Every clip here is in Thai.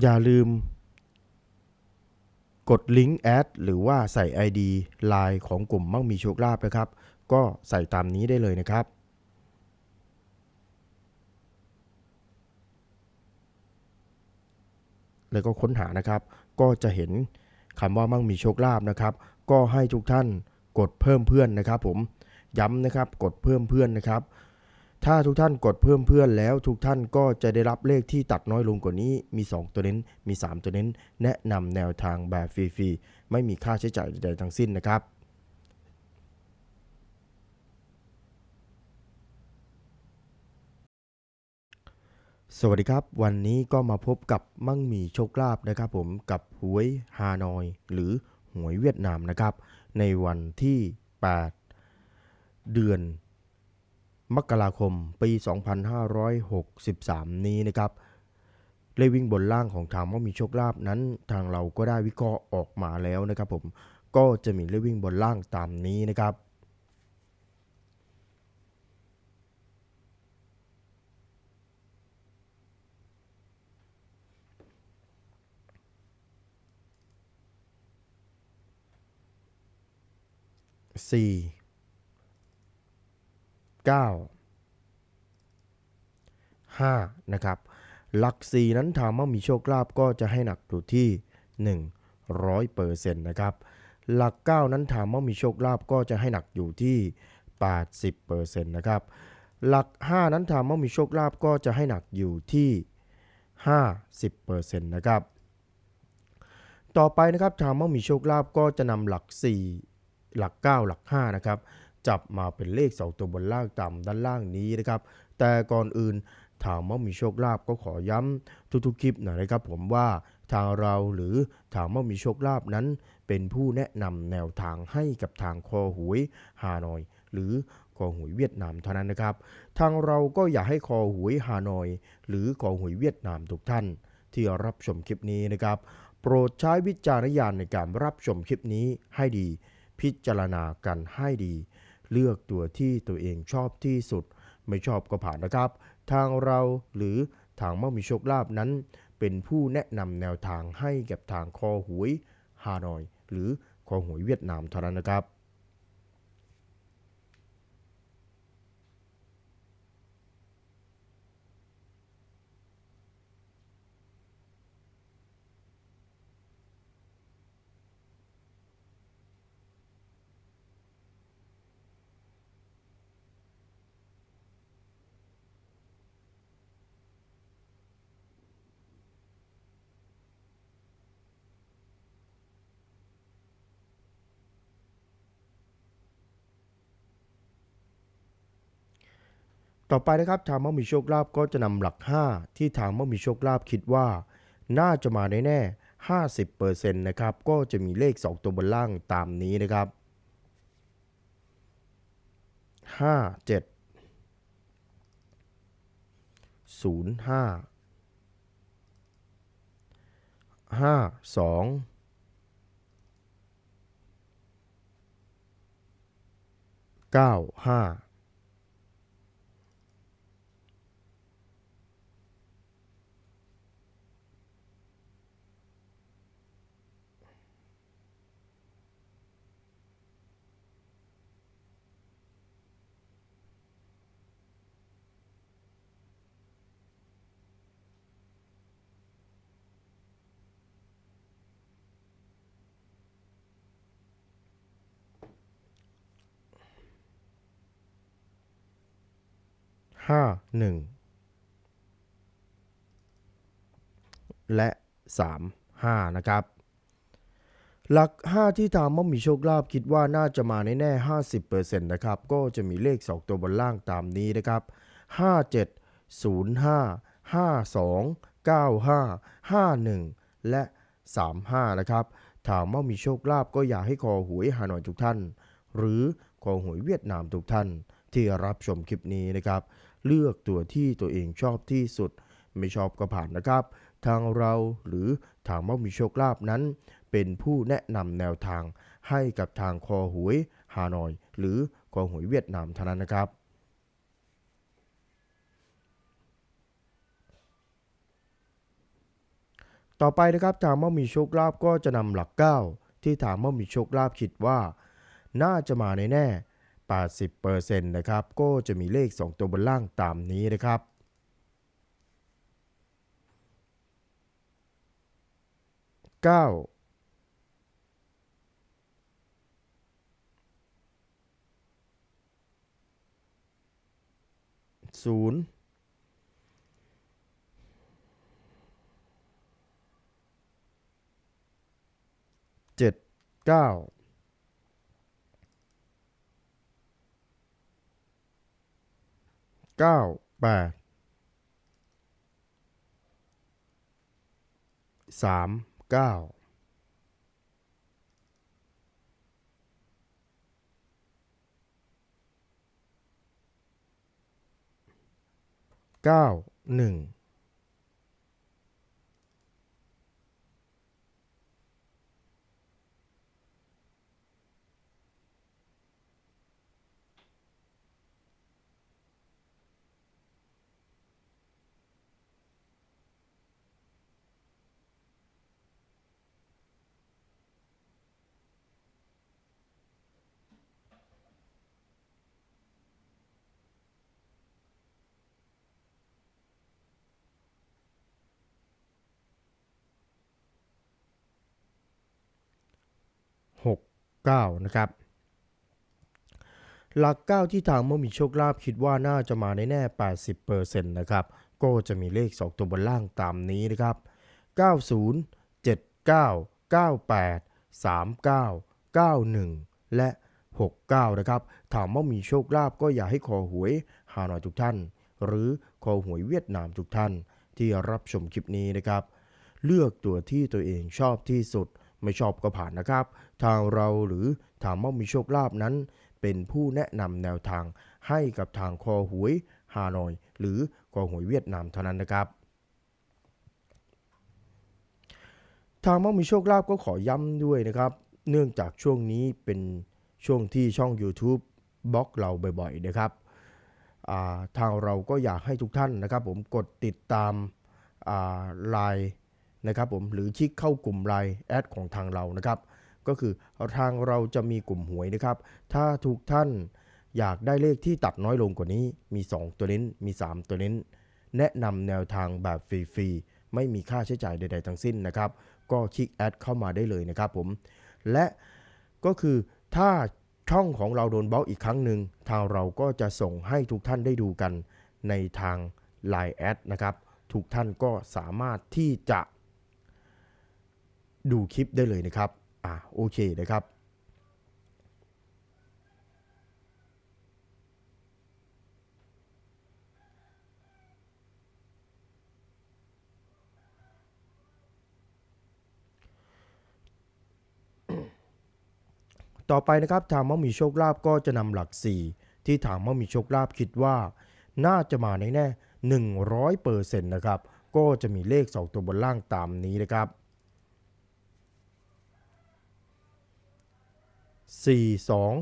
อย่าลืม กดลิงก์แอดหรือว่าใส่ ID Line ของกลุ่มมั่งมีโชคลาภนะครับ ก็ใส่ตามนี้ได้เลยนะครับแล้วก็ค้นหานะครับ ก็จะเห็นคำว่ามั่งมีโชคลาภนะครับ ก็ให้ทุกท่านกดเพิ่มเพื่อนนะครับ ผมย้ำนะครับกดเพิ่มเพื่อนนะครับ ถ้าทุกท่านกดเพิ่มเพื่อนแล้วทุกท่านก็จะได้รับเลขที่ตัดน้อยลงกว่านี้มี 2 ตัวเน้นมี 3 ตัวเน้น แนะนำแนวทางแบบฟรีๆไม่มีค่าใช้จ่ายใดๆทั้งสิ้นนะครับสวัสดีครับวันนี้ก็มาพบกับมั่งมีโชคลาภนะครับผมกับหวยฮานอย หรือหวยเวียดนามนะครับ ในวันที่ 8 เดือน มกราคมปี 2563 นี้นะครับเลวิ่งบนล่างของทางว่ามีโชคลาภนั้นทางเราก็ได้วิเคราะห์ออกมาแล้วนะครับผมก็จะมีเลวิ่งบนล่างตามนี้นะครับสี่ เก้าห้านะครับหลักสี่นั้นถามว่ามีโชคลาภก็จะให้หนักอยู่ที่หนึ่งร้อยเปอร์เซ็นะครับหลักเก้านั้นถามว่ามีโชคลาภก็จะให้หนักอยู่ที่แปดสิบเปอร์เซ็นะครับหลักห้านั้นถามว่ามีโชคลาภก็จะให้หนักอยู่ที่ห้าสิบเปอร์เซ็นะครับต่อไปนะครับถามว่ามีโชคลาภก็จะนำหลักสี่หลัก 9 หลัก5นะครับ จับมาเป็นเลข2ตัวบนล่างต่ำด้านล่างนี้นะครับ แต่ก่อนอื่นถามว่ามีโชคลาภก็ขอย้ำทุกๆคลิปหน่อยนะครับ ผมว่าทางเราหรือถามว่ามีโชคลาภนั้น เป็นผู้แนะนำแนวทางให้กับทางคอหวยฮานอย หรือคอหวยเวียดนามเท่านั้นนะครับ ทางเราก็อยากให้คอหวยฮานอย หรือคอหวยเวียดนามทุกท่าน ที่รับชมคลิปนี้นะครับ โปรดใช้วิจารณญาณในการรับชมคลิปนี้ให้ดี พิจารณากันให้ดี เลือกตัวที่ตัวเองชอบที่สุด ไม่ชอบก็ผ่านนะครับ ทางเราหรือทางมั่งมีโชคลาภนั้น เป็นผู้แนะนำแนวทางให้กับทางคอหวยฮานอย หรือคอหวยเวียดนามเท่านั้นนะครับ ต่อไปนะครับทางมั่งมีโชคลาภก็จะนำหลัก 5 ที่ทางมั่งมีโชคลาภคิดว่า น่าจะมาแน่ๆ50%นะครับก็จะมีเลข 2 ตัวบนล่างตามนี้นะครับ 5 7 0 5 5 2 9 5 ห้าหนึ่งและสามห้านะครับ หลัก 5 ที่ทางมั่งมีโชคลาภคิดว่าน่าจะมาแน่ๆ50%นะครับ ก็จะมีเลข 2 ตัวบนล่างตามนี้นะครับ 57 05 52 95 51 และ 35 นะครับถามว่ามีโชคลาภก็อยากให้คอหวยฮานอยทุกท่าน หรือคอหวยเวียดนามทุกท่านที่รับชมคลิปนี้นะครับ เลือกตัวที่ตัวเองชอบที่สุด ไม่ชอบก็ผ่านนะครับ ทางเราหรือทางมั่งมีโชคลาภนั้น เป็นผู้แนะนำแนวทางให้กับทางคอหวยฮานอย หรือคอหวยเวียดนามเท่านั้นนะครับต่อไปนะครับถางมว่ามีโชคลาภก็จะนำหลัก 9 ที่ถางมว่ามีโชคลาภคิดว่า น่าจะมาในแน่ 80%นะครับก็จะมีเลข 2 ตัวบนล่างตามนี้นะครับ9ศูนย์เจ็ดเก้า เก้าแปดสามเก้าเก้าหนึ่ง 9 นะครับ หลัก 9 ที่ทางเมื่อมีโชคลาภคิดว่าน่าจะมาในแน่80%นะครับก็จะมีเลข 2 ตัวบนล่างตามนี้นะครับ 90 79 98 39 91 และ 69 นะครับ ถามว่ามีโชคลาภก็อย่าให้คอหวยฮานอยทุกท่าน หรือคอหวยเวียดนามทุกท่านที่รับชมคลิปนี้นะครับ เลือกตัวที่ตัวเองชอบที่สุด ไม่ชอบก็ผ่านนะครับ ทางเราหรือถามว่ามีโชคลาภนั้น เป็นผู้แนะนำแนวทางให้กับทางคอหวยฮานอย หรือคอหวยเวียดนามเท่านั้นนะครับทางมั่งมีโชคลาภก็ขอย้ำด้วยนะครับ เนื่องจากช่วงนี้เป็นช่วงที่ช่อง YouTube บล็อกเราบ่อยๆนะครับาทางเราก็อยากให้ทุกท่านนะครับ ผมกดติดตามไลน์ นะครับผมหรือคลิกเข้ากลุ่มไลน์แอดของทางเรานะครับ ก็คือทางเราจะมีกลุ่มหวยนะครับ ถ้าทุกท่านอยากได้เลขที่ตัดน้อยลงกว่านี้มี 2 ตัวเน้นมี 3 ตัวเน้น แนะนำแนวทางแบบฟรีๆไม่มีค่าใช้จ่ายใด ๆ ทั้งสิ้นนะครับ ก็คลิกแอดเข้ามาได้เลยนะครับผมและก็คือถ้าช่องของเราโดนบล็อกอีกครั้งหนึ่งทางเราก็จะส่งให้ทุกท่านได้ดูกันในทาง Line แอดนะครับ ทุกท่านก็สามารถที่จะ ดูคลิปได้เลยนะครับ อ่าโอเคนะครับต่อไปนะครับทางมั่มีโชคลาภก็จะนำหลัก 4 ที่ทางมั่มีโชคลาภคิดว่า น่าจะมาในแน่100%นะครับ ก็จะมีเลข 2 ตัวบนล่างตามนี้นะครับ สี่สอง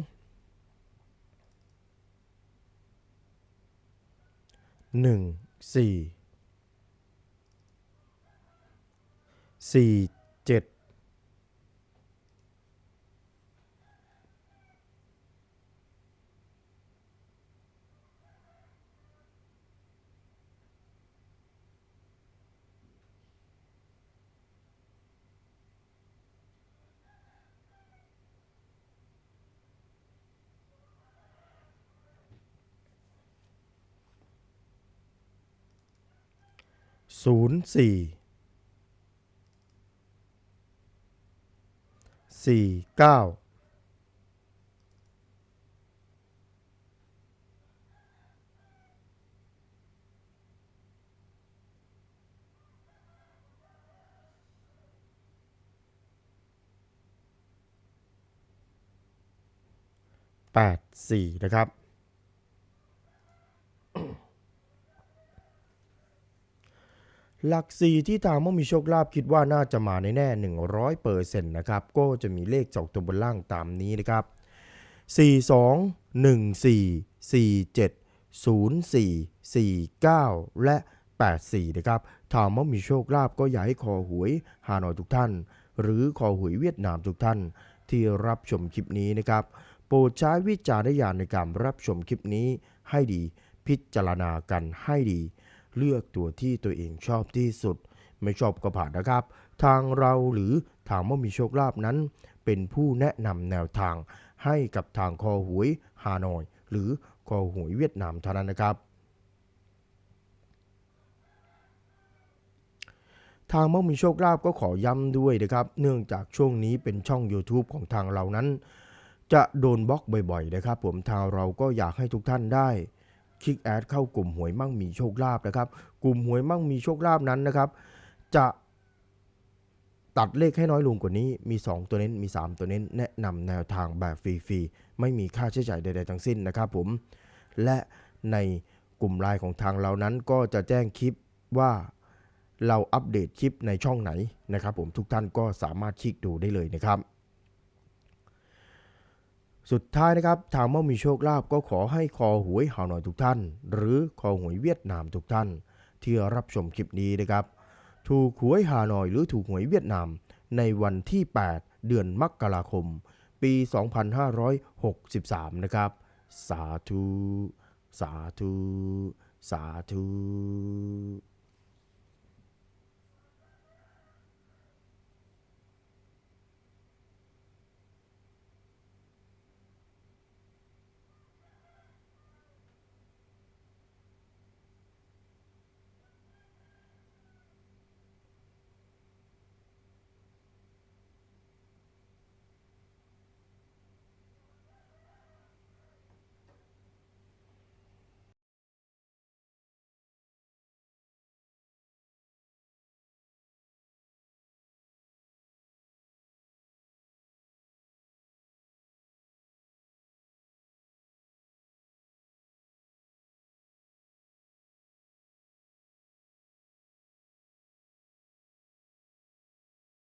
หนึ่งสี่สี่เจ็ด ศูนย์สี่สี่เก้าแปดสี่นะครับ หลักสี่ที่ทางมั่มีโชคลาภคิดว่าน่าจะมาในแน่ 100เปอร์เซ็นต์นะครับ ก็จะมีเลขสองตัวบนล่างตามนี้นะครับ 42 14 47 04 49 และ 84 นะครับถามว่ามีโชคลาภก็อย่าให้คอหวยฮานอยทุกท่าน หรือคอหวยเวียดนามทุกท่าน ที่รับชมคลิปนี้นะครับ โปรดใช้วิจารณญาณในการรับชมคลิปนี้ให้ดี พิจารณากันให้ดี เลือกตัวที่ตัวเองชอบที่สุด ไม่ชอบก็ผ่านนะครับ ทางเราหรือถามว่ามีโชคลาภนั้น เป็นผู้แนะนำแนวทางให้กับทางคอหวยฮานอย หรือคอหวยเวียดนามเท่านั้นนะครับทางมั่งมีโชคลาภก็ขอย้ำด้วยนะครับ เนื่องจากช่วงนี้เป็นช่อง YouTube ของทางเรานั้น จะโดนบล็อกบ่อยๆนะครับ ผมทางเราก็อยากให้ทุกท่านได้ คลิกแอดเข้ากลุ่มหวยมั่งมีโชคลาภนะครับ กลุ่มหวยมั่งมีโชคลาภนั้นนะครับ จะตัดเลขให้น้อยลงกว่านี้ มี 2 ตัวเน้น มี 3 ตัวเน้น แนะนำแนวทางแบบฟรีๆ ไม่มีค่าใช้จ่ายใดๆทั้งสิ้นนะครับผม และในกลุ่มไลน์ของทางเรานั้นก็จะแจ้งคลิปว่าเราอัปเดตคลิปในช่องไหนนะครับผมทุกท่านก็สามารถคลิกดูได้เลยนะครับ สุดท้ายนะครับทางเมื่อมีโชคลาภก็ขอให้คอหวยหาหน่อยทุกท่าน หรือคอหวยเวียดนามทุกท่าน ที่รับชมคลิปนี้นะครับ ถูกหวยฮานอยหรือถูกหวยเวียดนาม ในวันที่ 8 เดือนมกราคม ปี 2563 นะครับ สาธุ สาธุ สาธุ